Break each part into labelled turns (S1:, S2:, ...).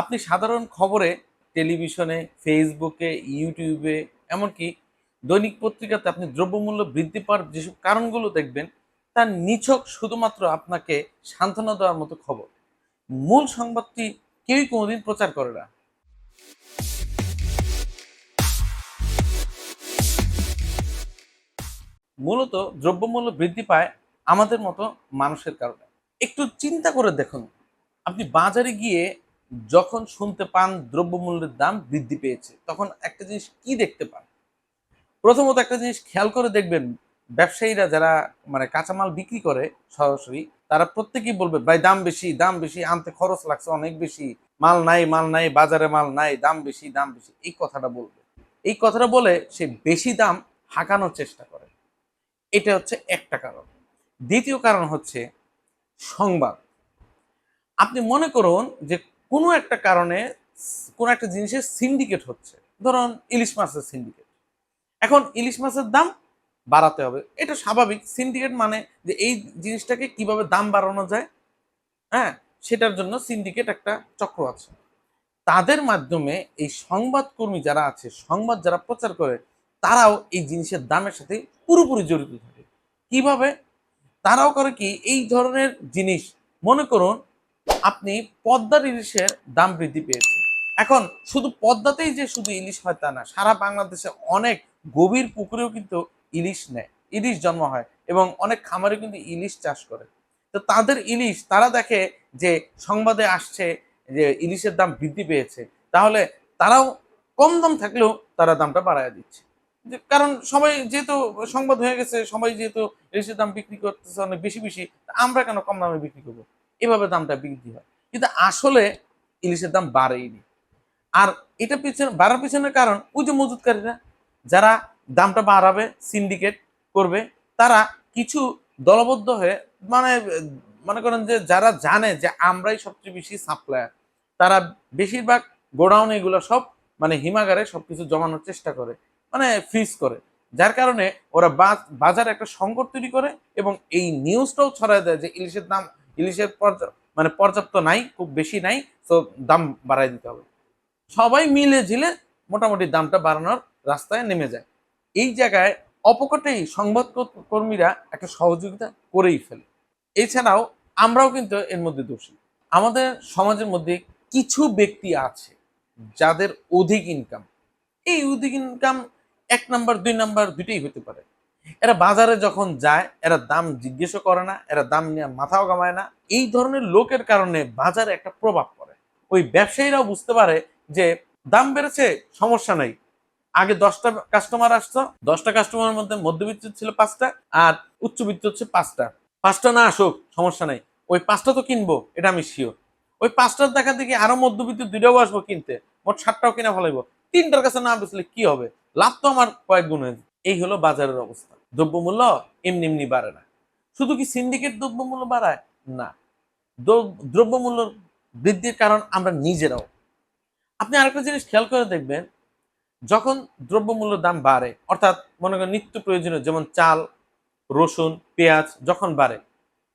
S1: আপনি সাধারণ খবরে টেলিভিশনে, ফেসবুকে, ইউটিউবে, এমনকি দৈনিক পত্রিকাতে আপনি দ্রব্যমূল্য বৃদ্ধি পাওয়ার যেসব কারণগুলো দেখবেন, তার নিছক শুধুমাত্র আপনাকে সান্ত্বনা দেওয়ার মতো খবর। মূল সংবাদটি কেউই কোনোদিন প্রচার করে না। মূলত দ্রব্যমূল্য বৃদ্ধি পায় আমাদের মতো মানুষের কারণে। একটু চিন্তা করে দেখুন। আপনি বাজারে গিয়ে যখন শুনতে পান দ্রব্যমূল্যের দাম বৃদ্ধি পেয়েছে, তখন একটা জিনিস কি দেখতে পান? প্রথমত একটা জিনিস খেয়াল করে দেখবেন, ব্যবসায়ীরা যারা মানে কাঁচামাল বিক্রি করে সরাসরি, তারা প্রত্যেকেই বলবে, ভাই, দাম বেশি দাম বেশি, আনতে খরচ লাগছে অনেক বেশি, মাল নাই মাল নাই, বাজারে মাল নাই, দাম বেশি দাম বেশি। এই কথাটা বলবে। এই কথাটা বলে সে বেশি দাম হাঁকানোর চেষ্টা করে। এটা হচ্ছে একটা কারণ। দ্বিতীয় কারণ হচ্ছে সংবাদ। আপনি মনে করুন যে কোনো একটা কারণে কোনো একটা জিনিসের সিন্ডিকেট হচ্ছে। ধরুন ইলিশ মাছের সিন্ডিকেট এখন ইলিশ মাছের দাম বাড়াতে হবে। এটা স্বাভাবিক। সিন্ডিকেট মানে যে এই জিনিসটাকে কীভাবে দাম বাড়ানো যায় হ্যাঁ সেটার জন্য সিন্ডিকেট একটা চক্র আছে। তাদের মাধ্যমে এই সংবাদকর্মী যারা আছে, সংবাদ যারা প্রচার করে, তারাও এই জিনিসের দামের সাথে পুরোপুরি জড়িত থাকে। কীভাবে? তারাও করে কি, এই ধরনের জিনিস, মনে করুন আপনি পদ্মার ইলিশের দাম বৃদ্ধি পেয়েছে। এখন শুধু পদ্মাতেই যে শুধু ইলিশ হয় তা না, সারা বাংলাদেশে অনেক গভীর পুকুরেও কিন্তু ইলিশ নেয়, ইলিশ জন্ম হয় এবং অনেক খামারে কিন্তু ইলিশ চাষ করে। তো তাদের ইলিশ, তারা দেখে যে সংবাদে আসছে যে ইলিশের দাম বৃদ্ধি পেয়েছে, তাহলে তারাও কম দাম থাকলেও তারা দামটা বাড়ায় দিচ্ছে। কারণ সবাই যেহেতু সংবাদ হয়ে গেছে, সবাই যেহেতু ইলিশের দাম বিক্রি করতেছে অনেক বেশি বেশি আমরা কেন কম দামে বিক্রি করব? এভাবে দামটা বৃদ্ধি হয়। কিন্তু আসলে ইলিশের দাম বাড়েইনি। আর এটা পিছনে, বাড়ার পিছনের কারণ ওই যে মজুতকারীরা, যারা দামটা বাড়াবে সিন্ডিকেট করবে, তারা কিছু দলবদ্ধ হয়ে মানে মনে করেন যে যারা জানে যে আমরাই সবচেয়ে বেশি সাপ্লায়ার তারা বেশিরভাগ গোডাউন এগুলো সব মানে হিমাগারে সব কিছু জমানোর চেষ্টা করে মানে ফ্রিজ করে। যার কারণে ওরা বাজ- বাজারে একটা সংকট তৈরি করে এবং এই নিউজটাও ছড়ায় দেয় যে ইলিশের দাম ইলিশের মানে পর্যাপ্ত নাই, খুব বেশি নাই, তো দাম বাড়াই দিতে হবে। সবাই মিলে ঝিলে মোটামুটি দামটা বাড়ানোর রাস্তায় নেমে যায়। এই জায়গায় অপকটেই সংবাদ কর্মীরা একটা সহযোগিতা করেই ফেলে। এছাড়াও আমরাও কিন্তু এর মধ্যে দোষী। আমাদের সমাজের মধ্যে কিছু ব্যক্তি আছে যাদের অধিক ইনকাম এই অধিক ইনকাম এক নাম্বার দুই নাম্বার দুইটাই হতে পারে। এরা বাজারে যখন যায়, এরা দাম জিজ্ঞেসও করে না, এরা দাম নিয়ে মাথাও কামায় না। এই ধরনের লোকের কারণে বাজারে একটা প্রভাব পড়ে। ওই ব্যবসায়ীরাও বুঝতে পারে যে দাম বেড়েছে, সমস্যা নাই। আগে দশটা কাস্টমার আসতো, দশটা কাস্টমারের মধ্যে মধ্যবিত্ত ছিল পাঁচটা, আর উচ্চবিত্ত হচ্ছে পাঁচটা। পাঁচটা না আসুক, সমস্যা নাই। ওই পাঁচটা তো কিনবো, এটা আমি শিওর ওই পাঁচটার দেখা দেখি আরও মধ্যবিত্ত দুইটাও আসব কিনতে, মোট ষাটটাও কিনা ফেলাইবো। তিনটার কাছে না বেচলে কি হবে? লাভ তো আমার কয়েক গুণ হয়ে যাবে। এই হলো বাজারের অবস্থা। দ্রব্যমূল্য এমনি এমনি বাড়ে না। শুধু কি সিন্ডিকেট দ্রব্যমূল্য বাড়ায়? না। দ্র- দ্রব্যমূল্য বৃদ্ধির কারণ আমরা নিজেরাও। আপনি আরেকটা জিনিস খেয়াল করে দেখবেন, যখন দ্রব্যমূল্য দাম বাড়ে, অর্থাৎ মনে করেন নিত্য প্রয়োজনীয় যেমন চাল, রসুন, পেঁয়াজ যখন বাড়ে,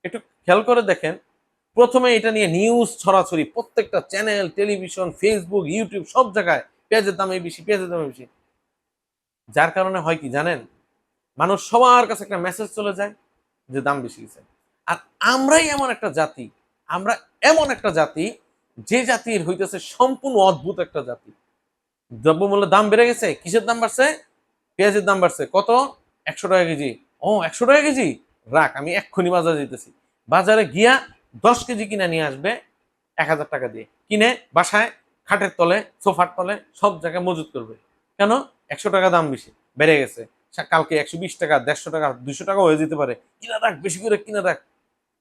S1: একটু খেয়াল করে দেখেন, প্রথমে এটা নিয়ে নিউজ ছড়াছড়ি প্রত্যেকটা চ্যানেল টেলিভিশন ফেসবুক ইউটিউব সব জায়গায় পেঁয়াজের দামে বেশি, পেঁয়াজের দামে বেশি। যার কারণে হয় কি জানেন? মানুষ সবার কাছে একটা মেসেজ চলে যায় যে দাম বেশি গেছে আর আমরাই এমন একটা জাতি, আমরা এমন একটা জাতি, যে জাতির হইতেছে সম্পূর্ণ অদ্ভুত একটা জাতি। দ্রব্যমূল্যের দাম বেড়ে গেছে, কিসের দাম বাড়ছে? পেঁয়াজের দাম বাড়ছে। কত? একশো টাকা কেজি। ও, একশো টাকা কেজি? রাখ, আমি এক্ষুনি বাজারে যেতেছি। বাজারে গিয়া দশ কেজি কিনে নিয়ে আসবে এক হাজার টাকা দিয়ে। কিনে বাসায়, খাটের তলে, সোফার তলে, সব জায়গায় মজুত করবে। কেন? একশো টাকা দাম বেশি, বেড়ে গেছে। কালকে একশো বিশ টাকা, দেড়শো টাকা দুশো টাকা হয়ে যেতে পারে। কিনা রাখ, বেশি করে কিনা রাখ।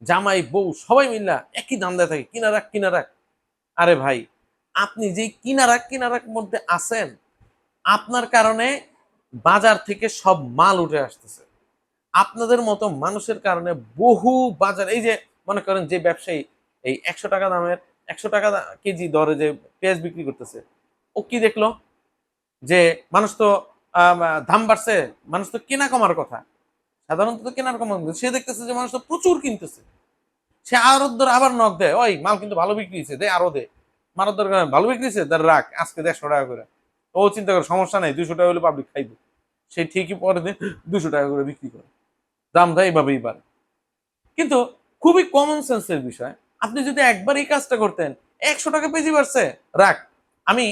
S1: জামাই, বউ, সবাই মিল্লা একই দাম দেয় থাকে, কিনা রাখ কিনা রাখ। আরে ভাই, আপনি যেই কিনা রাখ কিনা রাখ মধ্যে আছেন, আপনার কারণে বাজার থেকে সব মাল উঠে আসতেছে। আপনাদের মতো মানুষের কারণে বহু বাজার, এই যে মনে করেন যে ব্যবসায়ী, এই একশো টাকা দামের, একশো টাকা কেজি দরে যে পেঁয়াজ বিক্রি করতেছে, ও কি দেখল? যে মানুষ তো দাম বাড়ছে, মানুষ তো কেনা কমার কথা। সাধারণত তো কেনার কমার। সে দেখতেছে যে মানুষ তো প্রচুর কিনতেছে। সে আরও ধরে আবার নক দেয়, ওই, মাল কিন্তু ভালো বিক্রি হয়েছে দে, আরও দে। নেই। ভালো বিক্রিছে তার রাখ, আজকে দেড়শো টাকা করে। ও চিন্তা করে, সমস্যা নেই দুশো টাকা হলে পাবলিক খাইবে। সে ঠিকই পরের দিন দুশো টাকা করে বিক্রি করে। দাম দেয় এইভাবেই বাড়ে। কিন্তু খুবই কমন সেন্সের বিষয়, আপনি যদি একবার এই কাজটা করতেন, একশো টাকা পেজি বাড়ছে। রাখ, আমি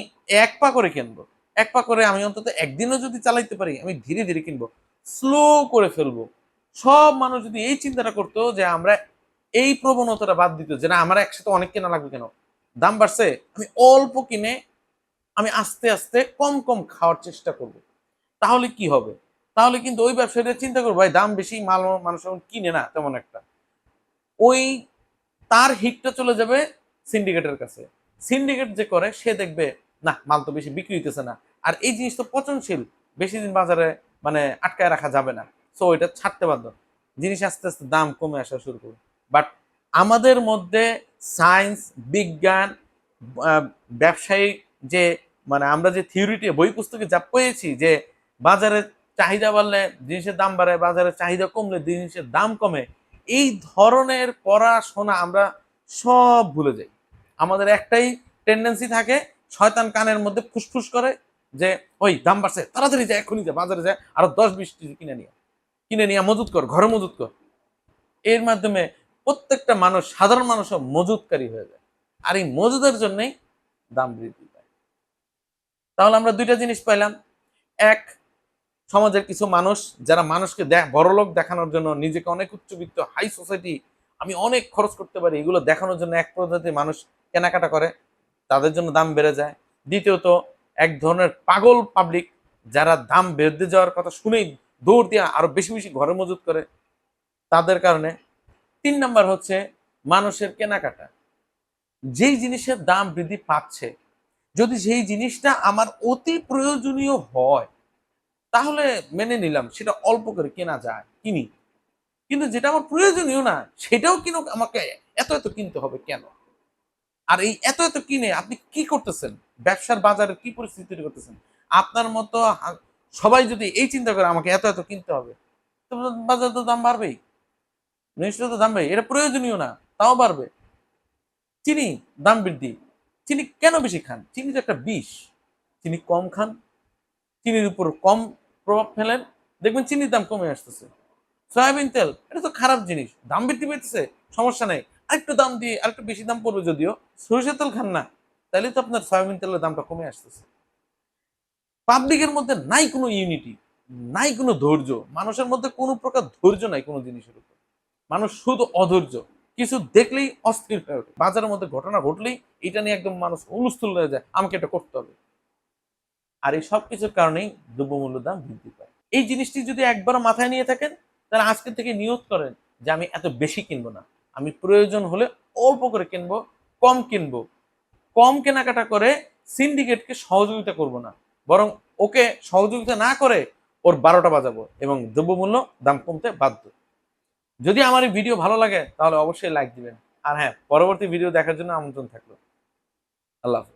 S1: এক পা করে কিনবো। এক পা করে আমি অন্তত একদিনও যদি চালাইতে পারি, আমি ধীরে ধীরে কিনবো। স্লো করে ফেলব। সব মানুষ যদি এই চিন্তাটা করতো যে আমরা এই প্রবণতাটা বাদ দিত, যে না, আমার একসাথে অনেক কেনা লাগবে কেন? দাম বাড়ছে, আমি অল্প কিনে আমি আস্তে আস্তে কম কম খাওয়ার চেষ্টা করব। তাহলে কি হবে? তাহলে কিন্তু ওই ব্যবসায়ীরা চিন্তা করব, ভাই, দাম বেশি, মাল মানুষ এখন কিনে না, তেমন একটা। ওই তার হিটটা চলে যাবে সিন্ডিকেটের কাছে। সিন্ডিকেট যে করে, সে দেখবে না মাল তো বেশি বিক্রি হইতেছে না। আর এই জিনিস তো পচনশীল। বেশি দিন বাজারে মানে আটকায় রাখা যাবে না। সো এটা ছাড়তে বাধ্য। জিনিস আস্তে আস্তে দাম কমে আসা শুরু করবে। বাট আমাদের মধ্যে সায়েন্স বিজ্ঞান ব্যবসায়িক যে মানে আমরা যে থিওরিটি বই পুস্তকে যা পেয়েছি যে, বাজারে চাহিদা বাড়লে জিনিসের দাম বাড়ে, বাজারে চাহিদা কমলে জিনিসের দাম কমে, এই ধরনের পড়াশোনা আমরা সব ভুলে যাই। আমাদের একটাই টেন্ডেন্সি থাকে শয়তান কানের মধ্যে ফুসফুস করে যে, ওই, দাম বাড়ছে, তাড়াতাড়ি যায় এখনই যায় বাজারে যায় আরও দশ বিশ কেজি কিনে নিয়ে কিনে নিয়ে মজুত কর, ঘরে মজুত কর। এর মাধ্যমে প্রত্যেকটা মানুষ, সাধারণ মানুষও মজুতকারী হয়ে যায়। আর এই মজুদের জন্যই দাম বৃদ্ধি পায়। তাহলে আমরা দুইটা জিনিস পাইলাম। এক, সমাজের কিছু মানুষ, যারা মানুষকে বড়লোক দেখানোর জন্য নিজেকে অনেক উচ্চবিত্ত হাই সোসাইটি আমি অনেক খরচ করতে পারি, এগুলো দেখানোর জন্য এক প্রজাতির মানুষ কেনাকাটা করে। তাদের জন্য দাম বেড়ে যায়। দ্বিতীয়ত, এক ধরনের পাগল পাবলিক যারা দাম বেড়ে যাওয়ার কথা শুনেই দৌড় দিয়ে আরও বেশি বেশি ঘরে মজুত করে, তাদের কারণে তিন নাম্বার হচ্ছে মানুষের কেনাকাটা। যেই জিনিসের দাম বৃদ্ধি পাচ্ছে, যদি সেই জিনিসটা আমার অতি প্রয়োজনীয় হয়, তাহলে মেনে নিলাম, সেটা অল্প করে কেনা যায়, কিনি। কিন্তু যেটা আমার প্রয়োজনীয় না, সেটাও কিনো আমাকে এত এত কিনতে হবে কেন? আর এই এত এত কিনে আপনি কি করতেছেন? ব্যবসার বাজারে কি পরিস্থিতি তৈরি করতেছেন? আপনার মতো সবাই যদি এই চিন্তা করে আমাকে এত এত কিনতে হবে, তো বাজারে তো দাম বাড়বেই। নিশ্চয় তো দাম এটা প্রয়োজনীয় না, তাও বাড়বে। চিনি দাম বৃদ্ধি। চিনি কেন বেশি খান? চিনি তো একটা বিষ। চিনি কম খান, চিনির উপর কম প্রভাব ফেলেন। দেখবেন চিনির দাম কমে আসতেছে। সয়াবিন তেল, এটা তো খারাপ জিনিস। দাম বৃদ্ধি পেতেছে সমস্যা নেই। আরেকটু দাম দিয়ে, আরেকটু বেশি দাম পড়বে যদিও। সরিষার তেল খান না তাহলে তো আপনার সয়াবিন তেলের দামটা কমে আসতেছে। পাবলিকের মধ্যে নাই কোনো ইউনিটি নাই কোনো ধৈর্য। মানুষের মধ্যে কোনো প্রকার ধৈর্য নাই কোনো জিনিসের উপর। মানুষ শুধু অধৈর্য। কিছু দেখলেই অস্থির হয়ে ওঠে। বাজারের মধ্যে ঘটনা ঘটলেই এটা নিয়ে একদম মানুষ হুলস্থুল হয়ে যায়, আমাকে এটা করতে হবে। আর এই সব কিছুর কারণেই দ্রব্যমূল্য দাম বৃদ্ধি পায়। এই জিনিসটি যদি একবার মাথায় নিয়ে থাকেন, তাহলে আজকে থেকে নিয়োগ করেন যে আমি এত বেশি কিনবো না। আমি প্রয়োজন হলে অল্প করে কিনবো, কম কিনবো। কম কেনাকাটা করে সিন্ডিকেটকে সহযোগিতা করব না। বরং ওকে সহযোগিতা না করে ওর বারোটা বাজাবো এবং দ্রব্যমূল্য দাম কমতে বাধ্য। যদি আমার এই ভিডিও ভালো লাগে, তাহলে অবশ্যই লাইক দিবেন। আর হ্যাঁ পরবর্তী ভিডিও দেখার জন্য আমন্ত্রণ থাকল। আল্লাহ হাফেজ।